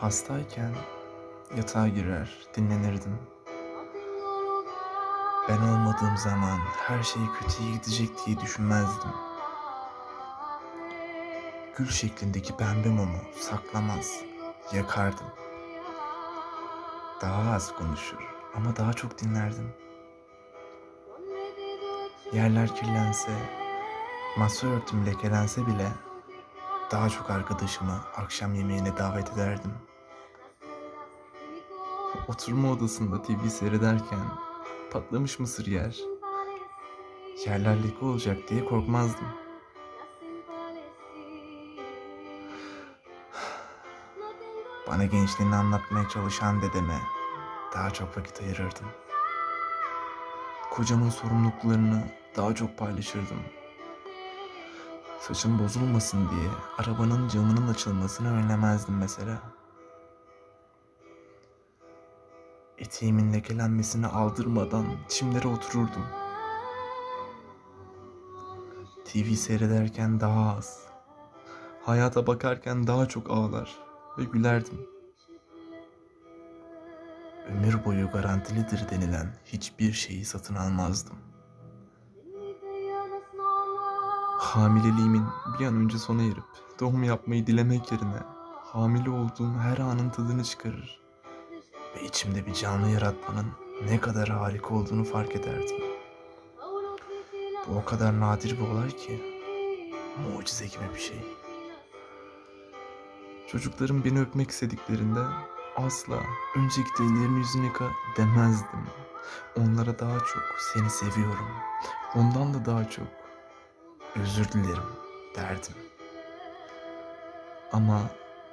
Hastayken yatağa girer, dinlenirdim. Ben olmadığım zaman her şey kötüye gidecek diye düşünmezdim. Gül şeklindeki pembe mumu saklamaz, yakardım. Daha az konuşur ama daha çok dinlerdim. Yerler kirlense, masa örtüm lekelense bile daha çok arkadaşımı akşam yemeğine davet ederdim. Oturma odasında TV seyrederken patlamış mısır yer. Yerler leke olacak diye korkmazdım. Bana gençliğini anlatmaya çalışan dedeme daha çok vakit ayırırdım. Kocamın sorumluluklarını daha çok paylaşırdım. Saçım bozulmasın diye arabanın camının açılmasını önlemezdim mesela. Eteğimin lekelenmesini aldırmadan çimlere otururdum. TV seyrederken daha az, hayata bakarken daha çok ağlar ve gülerdim. Ömür boyu garantilidir denilen hiçbir şeyi satın almazdım. Hamileliğimin bir an önce sona erip doğum yapmayı dilemek yerine hamile olduğum her anın tadını çıkarır ve içimde bir canlı yaratmanın ne kadar harika olduğunu fark ederdim. Bu o kadar nadir bir olay ki mucize gibi bir şey. Çocuklarım beni öpmek istediklerinde asla önce git ellerini yüzünü yıka demezdim. Onlara daha çok seni seviyorum. Ondan da daha çok özür dilerim derdim. Ama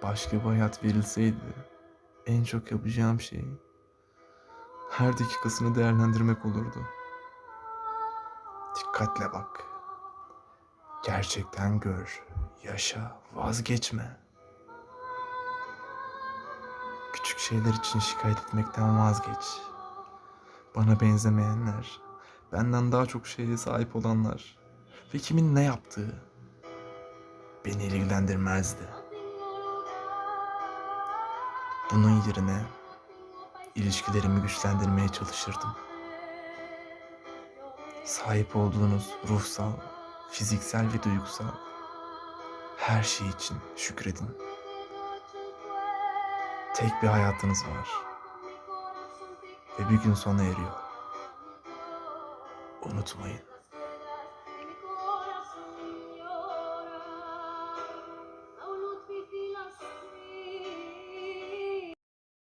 başka bir hayat verilseydi en çok yapacağım şey her dakikasını değerlendirmek olurdu. Dikkatle bak. Gerçekten gör, yaşa, vazgeçme. Küçük şeyler için şikayet etmekten vazgeç. Bana benzemeyenler, benden daha çok şeye sahip olanlar ve kimin ne yaptığı beni ilgilendirmezdi. Bunun yerine ilişkilerimi güçlendirmeye çalışırdım. Sahip olduğunuz ruhsal, fiziksel ve duygusal her şey için şükredin. Tek bir hayatınız var ve bir gün sona eriyor. Unutmayın.